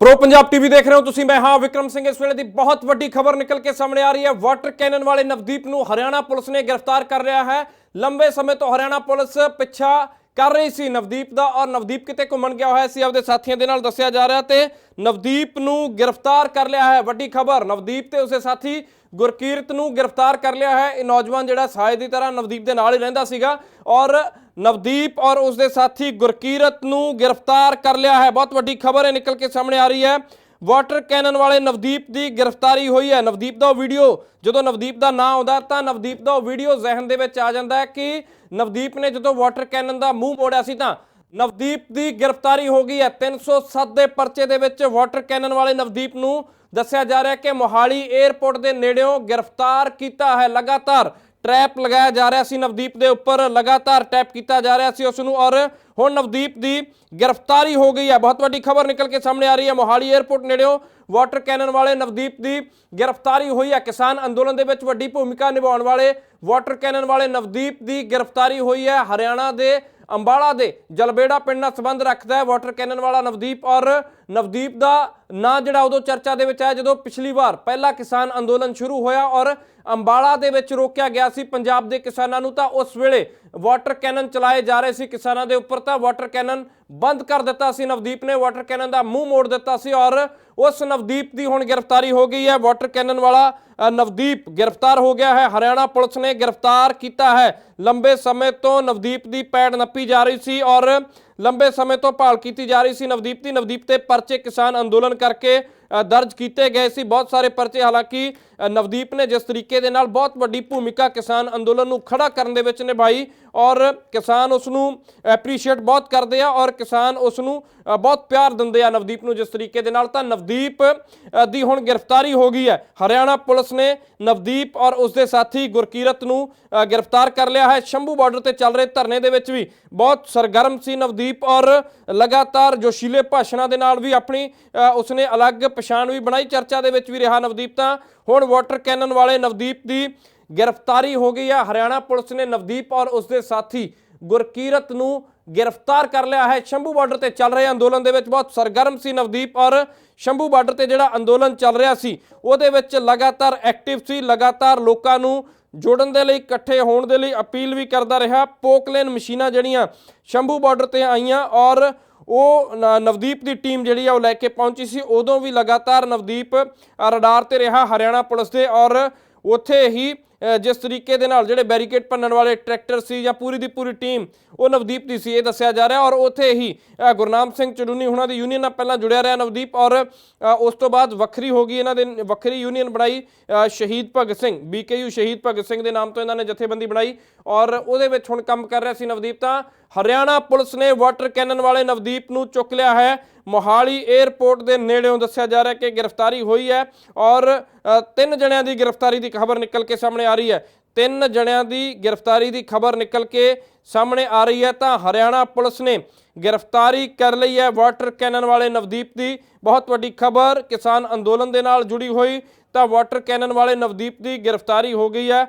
Pro Punjab TV ਦੇਖ ਰਹੇ ਹੋ ਤੁਸੀਂ, ਮੈਂ ਹਾਂ ਵਿਕਰਮ ਸਿੰਘ। ਇਸ ਵੇਲੇ ਦੀ ਬਹੁਤ ਵੱਡੀ ਖਬਰ ਨਿਕਲ ਕੇ ਸਾਹਮਣੇ ਆ ਰਹੀ ਹੈ। ਵਾਟਰ ਕੈਨਨ ਵਾਲੇ ਨਵਦੀਪ ਨੂੰ ਹਰਿਆਣਾ ਪੁਲਿਸ ਨੇ ਗ੍ਰਿਫਤਾਰ ਕਰ ਲਿਆ ਹੈ। ਲੰਬੇ ਸਮੇਂ ਤੋਂ ਹਰਿਆਣਾ ਪੁਲਿਸ ਪਿੱਛਾ ਕਰ ਰਹੀ ਸੀ ਨਵਦੀਪ ਦਾ ਔਰ ਨਵਦੀਪ ਕਿਤੇ ਘੁੰਮਣ ਗਿਆ ਹੋਇਆ ਸੀ, ਆਪਦੇ ਸਾਥੀਆਂ ਦੇ ਨਾਲ ਦੱਸਿਆ ਜਾ ਰਿਹਾ ਤੇ ਨਵਦੀਪ ਨੂੰ ਗ੍ਰਿਫਤਾਰ ਕਰ ਲਿਆ ਹੈ। ਵੱਡੀ ਖਬਰ, ਨਵਦੀਪ ਤੇ ਉਸਦੇ ਸਾਥੀ ਗੁਰਕੀਰਤ ਨੂੰ ਗ੍ਰਿਫਤਾਰ ਕਰ ਲਿਆ ਹੈ। ਇਹ ਨੌਜਵਾਨ ਜਿਹੜਾ ਸਾਏ ਦੀ ਤਰ੍ਹਾਂ ਨਵਦੀਪ ਦੇ ਨਾਲ ਹੀ ਰਹਿੰਦਾ ਸੀਗਾ ਔਰ ਨਵਦੀਪ ਔਰ ਉਸਦੇ ਸਾਥੀ ਗੁਰਕੀਰਤ ਨੂੰ ਗ੍ਰਿਫਤਾਰ ਕਰ ਲਿਆ ਹੈ। ਬਹੁਤ ਵੱਡੀ ਖਬਰ ਹੈ ਨਿਕਲ ਕੇ ਸਾਹਮਣੇ ਆ ਰਹੀ ਹੈ। ਵਾਟਰ ਕੈਨਨ ਵਾਲੇ ਨਵਦੀਪ ਦੀ ਗ੍ਰਿਫਤਾਰੀ ਹੋਈ ਹੈ। ਨਵਦੀਪ ਦਾ ਉਹ ਵੀਡੀਓ, ਜਦੋਂ ਨਵਦੀਪ ਦਾ ਨਾਂ ਆਉਂਦਾ ਤਾਂ ਨਵਦੀਪ ਦਾ ਉਹ ਵੀਡੀਓ ਜ਼ਿਹਨ ਦੇ ਵਿੱਚ ਆ ਜਾਂਦਾ ਹੈ ਕਿ ਨਵਦੀਪ ਨੇ ਜਦੋਂ ਵਾਟਰ ਕੈਨਨ ਦਾ ਮੂੰਹ ਮੋੜਿਆ ਸੀ ਤਾਂ ਨਵਦੀਪ ਦੀ ਗ੍ਰਿਫਤਾਰੀ ਹੋ ਗਈ ਹੈ। 307 ਦੇ ਪਰਚੇ ਦੇ ਵਿੱਚ ਵਾਟਰ ਕੈਨਨ ਵਾਲੇ ਨਵਦੀਪ ਨੂੰ ਦੱਸਿਆ ਜਾ ਰਿਹਾ ਹੈ ਕਿ ਮੋਹਾਲੀ 에ਅਰਪੋਰਟ ਦੇ ਨੇੜਿਓਂ ਗ੍ਰਿਫਤਾਰ ਕੀਤਾ ਹੈ। ਲਗਾਤਾਰ ਟ੍ਰੈਪ ਲਗਾਇਆ ਜਾ ਰਿਹਾ ਸੀ, ਨਵਦੀਪ ਦੇ ਉੱਪਰ ਲਗਾਤਾਰ ਟੈਪ ਕੀਤਾ ਜਾ ਰਿਹਾ ਸੀ ਉਸ ਨੂੰ ਔਰ ਹੁਣ ਨਵਦੀਪ ਦੀ ਗ੍ਰਿਫਤਾਰੀ ਹੋ ਗਈ ਹੈ। ਬਹੁਤ ਵੱਡੀ ਖਬਰ ਨਿਕਲ ਕੇ ਸਾਹਮਣੇ ਆ ਰਹੀ ਹੈ। ਮੋਹਾਲੀ 에ਅਰਪੋਰਟ ਨੇੜਿਓਂ ਵਾਟਰ ਕੈਨਨ ਵਾਲੇ ਨਵਦੀਪ ਦੀ ਗ੍ਰਿਫਤਾਰੀ ਹੋਈ ਹੈ। ਕਿਸਾਨ ਅੰਦੋਲਨ ਦੇ ਵਿੱਚ ਵੱਡੀ ਭੂਮਿਕਾ ਨਿਭਾਉਣ ਵਾਲੇ ਵਾਟਰ ਕੈਨਨ ਵਾਲੇ ਨਵਦੀਪ ਦੀ ਗ੍ਰਿਫਤਾਰੀ ਹੋਈ ਹੈ। ਹਰਿਆਣਾ ਦੇ ਅੰਬਾਲਾ ਦੇ ਜਲਬੇੜਾ ਪਿੰਡ ਨਾਲ ਸੰਬੰਧ ਰੱਖਦਾ ਹੈ। ਵਾਟਰ ਕੈਨਨ ਵਾਲਾ ਨਵਦੀਪ ਔਰ ਨਵਦੀਪ ਦਾ ਨਾ ਜਿਹੜਾ ਉਦੋਂ ਚਰਚਾ ਦੇ ਵਿੱਚ ਆਇਆ ਜਦੋਂ ਪਿਛਲੀ ਵਾਰ ਪਹਿਲਾ ਕਿਸਾਨ ਅੰਦੋਲਨ ਸ਼ੁਰੂ ਹੋਇਆ ਔਰ ਅੰਬਾਲਾ ਦੇ ਵਿੱਚ ਰੋਕਿਆ ਗਿਆ ਸੀ ਪੰਜਾਬ ਦੇ ਕਿਸਾਨਾਂ ਨੂੰ, ਤਾਂ ਉਸ ਵੇਲੇ ਵਾਟਰ ਕੈਨਨ ਚਲਾਏ ਜਾ ਰਹੇ ਸੀ ਕਿਸਾਨਾਂ ਦੇ ਉੱਪਰ, ਤਾਂ ਵਾਟਰ ਕੈਨਨ ਬੰਦ ਕਰ ਦਿੱਤਾ ਸੀ। ਨਵਦੀਪ ਨੇ ਵਾਟਰ ਕੈਨਨ ਦਾ ਮੂੰਹ ਮੋੜ ਦਿੱਤਾ ਸੀ ਔਰ ਉਸ ਨਵਦੀਪ ਦੀ ਹੁਣ ਗ੍ਰਿਫਤਾਰੀ ਹੋ ਗਈ ਹੈ। ਵਾਟਰ ਕੈਨਨ ਵਾਲਾ ਨਵਦੀਪ ਗ੍ਰਿਫਤਾਰ ਹੋ ਗਿਆ ਹੈ। ਹਰਿਆਣਾ ਪੁਲਿਸ ਨੇ ਗ੍ਰਿਫਤਾਰ ਕੀਤਾ ਹੈ। ਲੰਬੇ ਸਮੇਂ ਤੋਂ ਨਵਦੀਪ ਦੀ ਪੈੜ ਨੱਪੀ ਜਾ ਰਹੀ ਸੀ ਔਰ ਲੰਬੇ ਸਮੇਂ ਤੋਂ ਭਾਲ ਕੀਤੀ ਜਾ ਰਹੀ ਸੀ। ਨਵਦੀਪ ਦੀ, ਨਵਦੀਪ ਤੇ ਪਰਚੇ ਕਿਸਾਨ ਅੰਦੋਲਨ ਕਰਕੇ ਦਰਜ ਕੀਤੇ ਗਏ ਸੀ। ਬਹੁਤ ਸਾਰੇ ਪਰਚੇ, ਹਾਲਾਂਕਿ ਨਵਦੀਪ ਨੇ ਜਿਸ ਤਰੀਕੇ ਦੇ ਨਾਲ ਬਹੁਤ ਵੱਡੀ ਭੂਮਿਕਾ ਕਿਸਾਨ ਅੰਦੋਲਨ ਨੂੰ ਖੜਾ ਕਰਨ ਦੇ ਵਿੱਚ ਨਿਭਾਈ ਔਰ ਕਿਸਾਨ ਉਸ ਨੂੰ ਐਪਰੀਸ਼ੀਏਟ ਬਹੁਤ ਕਰਦੇ ਆ ਔਰ ਕਿਸਾਨ ਉਸ ਨੂੰ ਬਹੁਤ ਪਿਆਰ ਦਿੰਦੇ ਆ ਨਵਦੀਪ ਨੂੰ ਜਿਸ ਤਰੀਕੇ ਦੇ ਨਾਲ। ਤਾਂ ਨਵਦੀਪ ਦੀ ਹੁਣ ਗ੍ਰਿਫਤਾਰੀ ਹੋ ਗਈ ਹੈ। ਹਰਿਆਣਾ ਪੁਲਿਸ ਨੇ ਨਵਦੀਪ ਔਰ ਉਸ ਦੇ ਸਾਥੀ ਗੁਰਕੀਰਤ ਨੂੰ ਗ੍ਰਿਫਤਾਰ ਕਰ ਲਿਆ ਹੈ। ਸ਼ੰਭੂ ਬਾਰਡਰ ਤੇ ਚੱਲ ਰਹੇ ਧਰਨੇ ਦੇ ਵਿੱਚ ਵੀ ਬਹੁਤ ਸਰਗਰਮ ਸੀ ਨਵਦੀਪ ਔਰ ਲਗਾਤਾਰ ਜੋਸ਼ੀਲੇ ਭਾਸ਼ਣਾਂ ਦੇ ਨਾਲ ਵੀ ਆਪਣੀ ਉਸਨੇ ਅਲੱਗ ਪਛਾਣ ਵੀ ਬਣਾਈ, ਚਰਚਾ ਦੇ ਵਿੱਚ ਵੀ ਰਿਹਾ ਨਵਦੀਪ ਤਾਂ। ਹੁਣ ਵਾਟਰ ਕੈਨਨ ਵਾਲੇ ਨਵਦੀਪ ਦੀ ਗ੍ਰਿਫਤਾਰੀ ਹੋ ਗਈ ਆ। ਹਰਿਆਣਾ ਪੁਲਿਸ ਨੇ ਨਵਦੀਪ ਔਰ ਉਸਦੇ ਸਾਥੀ ਗੁਰਕੀਰਤ ਨੂੰ ਗ੍ਰਿਫਤਾਰ ਕਰ ਲਿਆ ਹੈ। ਸ਼ੰਭੂ ਬਾਰਡਰ ਤੇ ਚੱਲ ਰਹੇ ਅੰਦੋਲਨ ਦੇ ਵਿੱਚ ਬਹੁਤ ਸਰਗਰਮ ਸੀ ਨਵਦੀਪ ਔਰ ਸ਼ੰਭੂ ਬਾਰਡਰ ਤੇ ਜਿਹੜਾ ਅੰਦੋਲਨ ਚੱਲ ਰਿਹਾ ਸੀ, ਉਹਦੇ ਵਿੱਚ ਲਗਾਤਾਰ ਐਕਟਿਵ ਸੀ, ਲਗਾਤਾਰ ਲੋਕਾਂ ਨੂੰ ਜੋੜਨ ਦੇ ਲਈ, ਇਕੱਠੇ ਹੋਣ ਦੇ ਲਈ ਅਪੀਲ ਵੀ ਕਰਦਾ ਰਿਹਾ। ਪੋਕਲੇਨ ਮਸ਼ੀਨਾਂ ਜਿਹੜੀਆਂ ਸ਼ੰਭੂ ਬਾਰਡਰ ਤੇ ਆਈਆਂ ਔਰ ਉਹ ਨ- ਨਵਦੀਪ ਦੀ ਟੀਮ ਜਿਹੜੀ ਆ ਉਹ ਲੈ ਕੇ ਪਹੁੰਚੀ ਸੀ। ਉਦੋਂ ਵੀ ਲਗਾਤਾਰ ਨਵਦੀਪ ਰਡਾਰ ਤੇ ਰਿਹਾ ਹਰਿਆਣਾ ਪੁਲਿਸ ਦੇ ਔਰ ਉੱਥੇ ਹੀ ਜਿਸ ਤਰੀਕੇ ਦੇ ਨਾਲ ਜਿਹੜੇ ਬੈਰੀਕੇਡ ਭੰਨਣ ਵਾਲੇ ਟਰੈਕਟਰ ਸੀ ਜਾਂ ਪੂਰੀ ਦੀ ਪੂਰੀ ਟੀਮ, ਉਹ ਨਵਦੀਪ ਦੀ ਸੀ, ਇਹ ਦੱਸਿਆ ਜਾ ਰਿਹਾ। ਔਰ ਉੱਥੇ ਹੀ ਗੁਰਨਾਮ ਸਿੰਘ ਚੜੂਨੀ ਹੁਣਾਂ ਦੀ ਯੂਨੀਅਨ ਨਾਲ ਪਹਿਲਾਂ ਜੁੜਿਆ ਰਿਹਾ ਨਵਦੀਪ। ਔਰ ਉਸ ਤੋਂ ਬਾਅਦ ਵੱਖਰੀ ਹੋ ਗਈ ਇਹਨਾਂ ਦੇ, ਵੱਖਰੀ ਯੂਨੀਅਨ ਬਣਾਈ ਸ਼ਹੀਦ ਭਗਤ ਸਿੰਘ ਬੀਕੇਯੂ ਸ਼ਹੀਦ ਭਗਤ ਸਿੰਘ ਦੇ ਨਾਮ ਤੋਂ ਇਹਨਾਂ ਨੇ ਜਥੇਬੰਦੀ ਬਣਾਈ। ਔਰ ਉਹਦੇ ਵਿੱਚ ਹੁਣ ਕੰਮ ਕਰ ਰਿਹਾ ਸੀ ਨਵਦੀਪ ਤਾਂ ਹਰਿਆਣਾ ਪੁਲਿਸ ਨੇ ਵਾਟਰ ਕੈਨਨ ਵਾਲੇ ਨਵਦੀਪ ਨੂੰ ਚੁੱਕ ਲਿਆ ਹੈ। ਮੋਹਾਲੀ 에ਅਰਪੋਰਟ ਦੇ ਨੇੜਿਓਂ ਦੱਸਿਆ ਜਾ ਰਿਹਾ ਕਿ ਗ੍ਰਿਫਤਾਰੀ ਹੋਈ ਹੈ ਔਰ ਤਿੰਨ ਜਣਿਆਂ ਦੀ ਗ੍ਰਿਫਤਾਰੀ ਦੀ ਖਬਰ ਨਿਕਲ ਕੇ ਸਾਹਮਣੇ ਆ ਰਹੀ ਹੈ। ਤਿੰਨ ਜਣਿਆਂ ਦੀ ਗ੍ਰਿਫਤਾਰੀ ਦੀ ਖਬਰ ਨਿਕਲ ਕੇ ਸਾਹਮਣੇ ਆ ਰਹੀ ਹੈ ਤਾਂ ਹਰਿਆਣਾ ਪੁਲਿਸ ਨੇ ਗ੍ਰਿਫਤਾਰੀ ਕਰ ਲਈ ਹੈ ਵਾਟਰ ਕੈਨਨ ਵਾਲੇ ਨਵਦੀਪ ਦੀ। ਬਹੁਤ ਵੱਡੀ ਖਬਰ ਕਿਸਾਨ ਅੰਦੋਲਨ ਦੇ ਨਾਲ ਜੁੜੀ ਹੋਈ ਤਾਂ ਵਾਟਰ ਕੈਨਨ ਵਾਲੇ ਨਵਦੀਪ ਦੀ ਗ੍ਰਿਫਤਾਰੀ ਹੋ ਗਈ ਹੈ।